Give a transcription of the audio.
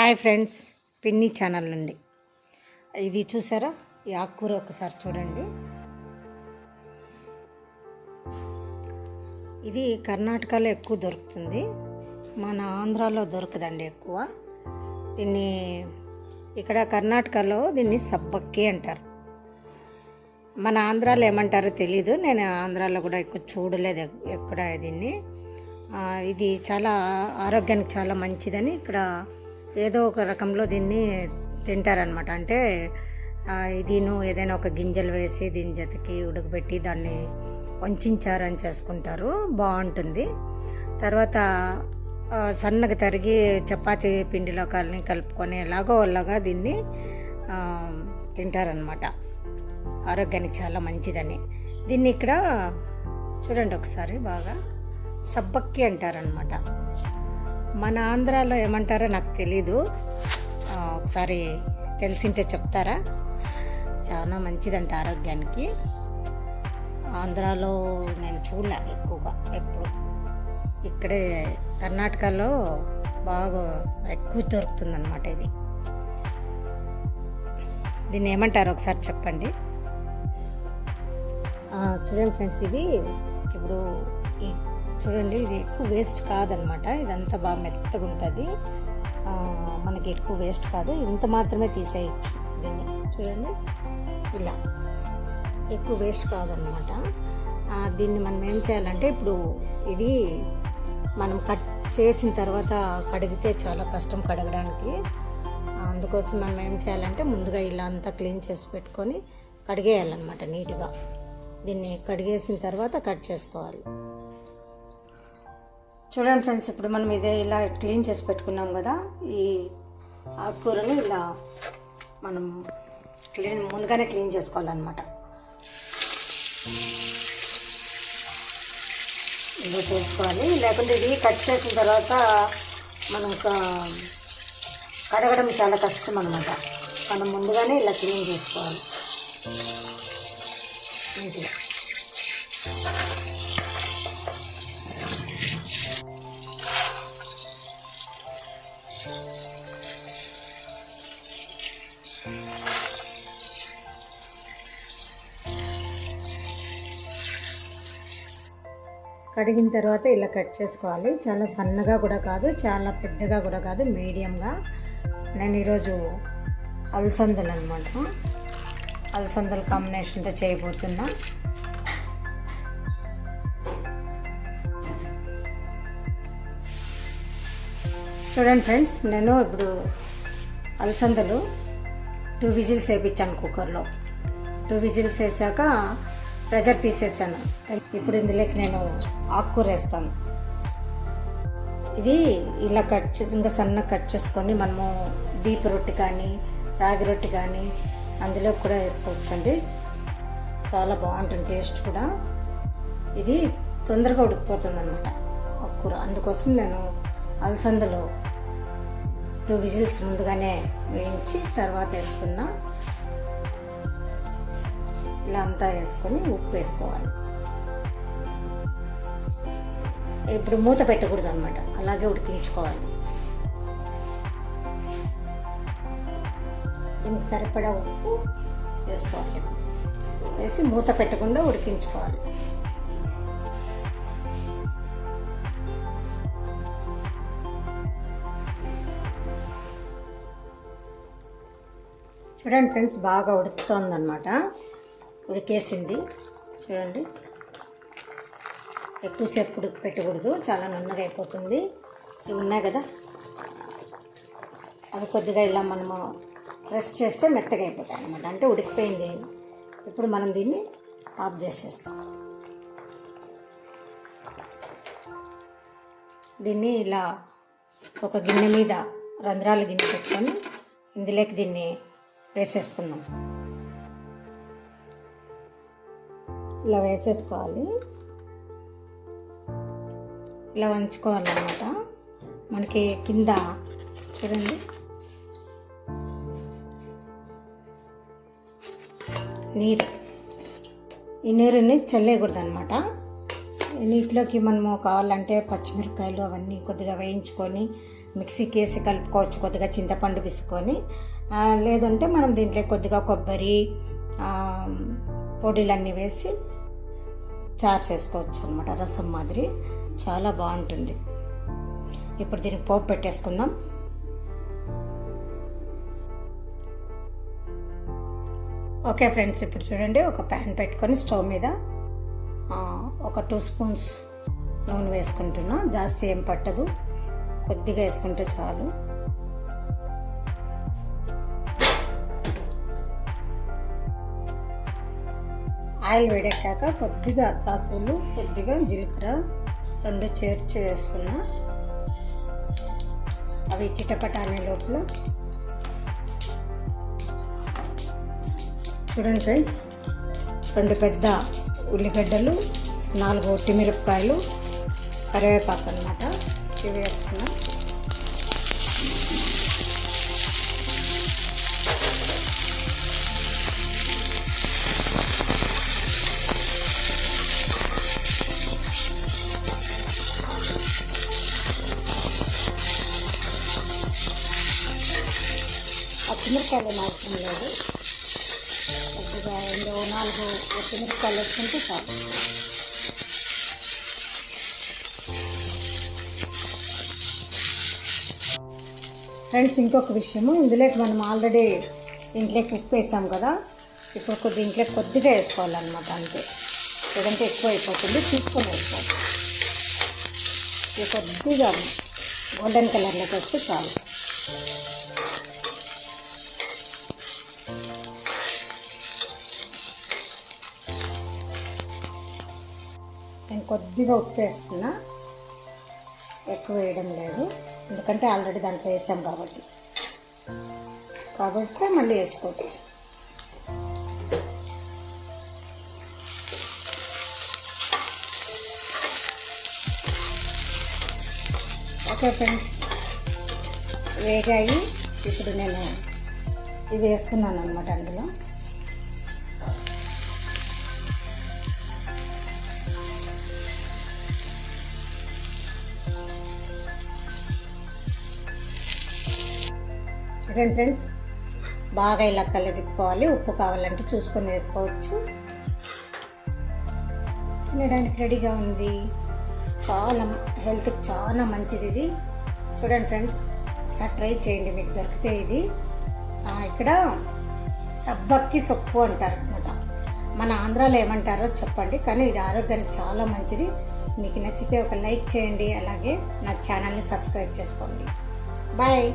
Hi friends పిన్ని channel నుండి. ఇది చూసారా? ఈ ఆకుకూర ఒకసారి చూడండి. ఇది కర్ణాటకలో ఎక్కువ దొరుకుతుంది. మన ఆంధ్రాలో దొరకదండి ఎక్కువ. దీన్ని ఇక్కడ కర్ణాటకలో దీన్ని సబ్బక్కి అంటారు. మన ఆంధ్రాలో ఏమంటారో తెలీదు. నేను ఆంధ్రాలో కూడా ఎక్కువ చూడలేదు ఎక్కడ దీన్ని. ఇది చాలా ఆరోగ్యానికి చాలా మంచిదని ఇక్కడ ఏదో ఒక రకంలో దీన్ని తింటారనమాట అంటే ఆ, ఇదిను ఏదైనా ఒక గింజలు వేసి దీని జతకి ఉడకబెట్టి దాన్ని వంచారని చేసుకుంటారు. బాగుంటుంది. తర్వాత సన్నగా తరిగి చపాతి పిండిలో కలిని కలుపుకొని ఎలాగో అలాగా దీన్ని తింటారనమాట ఆరోగ్యానికి చాలా మంచిదని. దీన్ని ఇక్కడ చూడండి ఒకసారి బాగా. సబ్బక్కి అంటారనమాట మన ఆంధ్రాలో ఏమంటారో నాకు తెలీదు. ఒకసారి తెలిసింటే చెప్తారా? చాలా మంచిదంట ఆరోగ్యానికి. ఆంధ్రాలో నేను చూడలే ఎక్కువగా ఎప్పుడు. ఇక్కడే కర్ణాటకలో బాగా ఎక్కువ దొరుకుతుందన్నమాట ఇది. దీన్ని ఏమంటారు ఒకసారి చెప్పండి. చూడండి ఫ్రెండ్స్ ఇది ఇప్పుడు ఈ చూడండి ఇది ఎక్కువ వేస్ట్ కాదనమాట. ఇదంతా బాగా మెత్తగా ఉంటుంది. మనకి ఎక్కువ వేస్ట్ కాదు. ఇంత మాత్రమే తీసేయచ్చు దీన్ని. చూడండి ఇలా. ఎక్కువ వేస్ట్ కాదనమాట. దీన్ని మనం ఏం చేయాలంటే ఇప్పుడు ఇది మనం కట్ చేసిన తర్వాత కడిగితే చాలా కష్టం కడగడానికి. అందుకోసం మనం ఏం చేయాలంటే ముందుగా ఇలా అంతా క్లీన్ చేసి పెట్టుకొని కడిగేయాలన్నమాట నీట్గా. దీన్ని కడిగేసిన తర్వాత కట్ చేసుకోవాలి. చూడండి ఫ్రెండ్స్ ఇప్పుడు మనం ఇదే ఇలా క్లీన్ చేసి పెట్టుకున్నాం కదా ఈ ఆకుకూరని ఇలా మనం క్లీన్ ముందుగానే క్లీన్ చేసుకోవాలన్నమాట. ఇలా చేసుకోవాలి. లేకుంటే ఇది కట్ చేసిన తర్వాత మనం కడగడం చాలా కష్టం అనమాట మనం ముందుగానే ఇలా క్లీన్ చేసుకోవాలి. నీట్గా కడిగిన తర్వాత ఇలా కట్ చేసుకోవాలి. చాలా సన్నగా కూడా కాదు చాలా పెద్దగా కూడా కాదు మీడియంగా. నేను ఈరోజు అలసందలు అనమాట అలసందల కాంబినేషన్తో చేయబోతున్నా. చూడండి ఫ్రెండ్స్ నేను ఇప్పుడు అలసందలు టూ విజిల్స్ వేయించాను కుక్కర్లో. టూ విజిల్స్ వేసాక ప్రెజర్ తీసేసాను. ఇప్పుడు ఇందులోకి నేను ఆకుకూర వేస్తాను. ఇది ఇలా కట్ చేసి ఇంకా సన్నగా కట్ చేసుకొని మనము దీప రొట్టె కానీ రాగి రొట్టె కానీ అందులో కూడా వేసుకోవచ్చండి. చాలా బాగుంటుంది టేస్ట్ కూడా. ఇది తొందరగా ఉడికిపోతుంది అనమాట ఆకుకూర. అందుకోసం నేను అలసందలో టూ విజిల్స్ ముందుగానే వేయించి తర్వాత వేసుకున్న ఇలా అంతా వేసుకొని ఉప్పు వేసుకోవాలి. ఇప్పుడు మూత పెట్టకూడదు అనమాట అలాగే ఉడికించుకోవాలి. దీనికి సరిపడా ఉప్పు వేసుకోవాలి. వేసి మూత పెట్టకుండా ఉడికించుకోవాలి. చూడండి ఫ్రెండ్స్ బాగా ఉడుకుతోంది అనమాట ఉడికేసింది. చూడండి. ఎక్కువసేపు ఉడికి పెట్టకూడదు చాలా నున్నగా అయిపోతుంది. ఇవి ఉన్నాయి కదా. అవి కొద్దిగా ఇలా మనము ప్రెస్ చేస్తే మెత్తగా అయిపోతాయి అనమాట అంటే ఉడికిపోయింది. ఇప్పుడు మనం దీన్ని ఆఫ్ చేసేస్తాం. దీన్ని ఇలా ఒక గిన్నె మీద రంధ్రాల గిన్నె పెట్టుకొని ఇందులోకి దీన్ని వేసేసుకుందాం. ఇలా వేసేసుకోవాలి. ఇలా వంచుకోవాలన్నమాట. మనకి కింద చూడండి. నీరు. ఈ నీరుని చల్లేయకూడదు అనమాట నీటిలోకి మనము కావాలంటే పచ్చిమిరపకాయలు అవన్నీ కొద్దిగా వేయించుకొని మిక్సీకి వేసి కలుపుకోవచ్చు. కొద్దిగా చింతపండు పిసుకొని లేదంటే మనం దీంట్లో కొద్దిగా కొబ్బరి పొడిలన్నీ వేసి చారు చేసుకోవచ్చు అనమాట రసం మాదిరి. చాలా బాగుంటుంది. ఇప్పుడు దీనికి పోపు పెట్టేసుకుందాం. ఓకే ఫ్రెండ్స్ ఇప్పుడు చూడండి ఒక ప్యాన్ పెట్టుకొని స్టవ్ మీద ఒక టూ స్పూన్స్ నూనె వేసుకుంటున్నా. జాస్తి ఏం పట్టదు. కొద్దిగా వేసుకుంటే చాలు. ఆయిల్ వేడెక్కాక కొద్దిగా సాసులు కొద్దిగా జీలకర్ర రెండు చేర్చి వేస్తున్నా. అవి చిటపట అనే లోపల. చూడండి ఫ్రెండ్స్ రెండు పెద్ద ఉల్లిగడ్డలు నాలుగు ఒట్టిమిరపకాయలు కరివేపాకు అనమాట ఇవి వేస్తున్నాను పచ్చిమిరపకాయలు అవసరం లేదు. కొద్దిగా రెండు నాలుగు పచ్చిమిరపకాయలు వేసుకుంటే చాలు. ఫ్రెండ్స్ ఇంకొక విషయము. ఇందులోకి మనం ఆల్రెడీ ఇంట్లోకి ఉప్పు వేసాం కదా. ఇప్పుడు కొద్ది ఇంట్లో కొద్దిగా వేసుకోవాలన్నమాట అంతే. లేదంటే ఎక్కువ అయిపోతుంది తీసుకొని వేసుకోవాలి. ఇది కొద్దిగా గోల్డెన్ కలర్లోకి వస్తే చాలు. కొద్దిగా ఉప్పు వేస్తున్నా. ఎక్కువ వేయడం లేదు. ఎందుకంటే ఆల్రెడీ దాంట్లో వేసాం కాబట్టి. కాబట్టి మళ్ళీ వేసుకోవచ్చు. ఓకే ఫ్రెండ్స్ వేగాయి. ఇప్పుడు నేను ఇది వేస్తున్నాను అనమాట అందులో. చూడండి ఫ్రెండ్స్ బాగా ఇలా కలదిప్పుకోవాలి ఉప్పు కావాలంటే చూసుకొని వేసుకోవచ్చు. తినడానికి రెడీగా ఉంది. చాలా హెల్త్కి చాలా మంచిది ఇది. చూడండి ఫ్రెండ్స్ ఒకసారి ట్రై చేయండి. మీకు దొరికితే ఇది. ఇక్కడ సబ్బక్కి సొప్పు అంటారు అనమాట మన ఆంధ్రాలో ఏమంటారో చెప్పండి. కానీ ఇది ఆరోగ్యానికి చాలా మంచిది. మీకు నచ్చితే ఒక లైక్ చేయండి. అలాగే నా ఛానల్ని సబ్స్క్రైబ్ చేసుకోండి. బాయ్.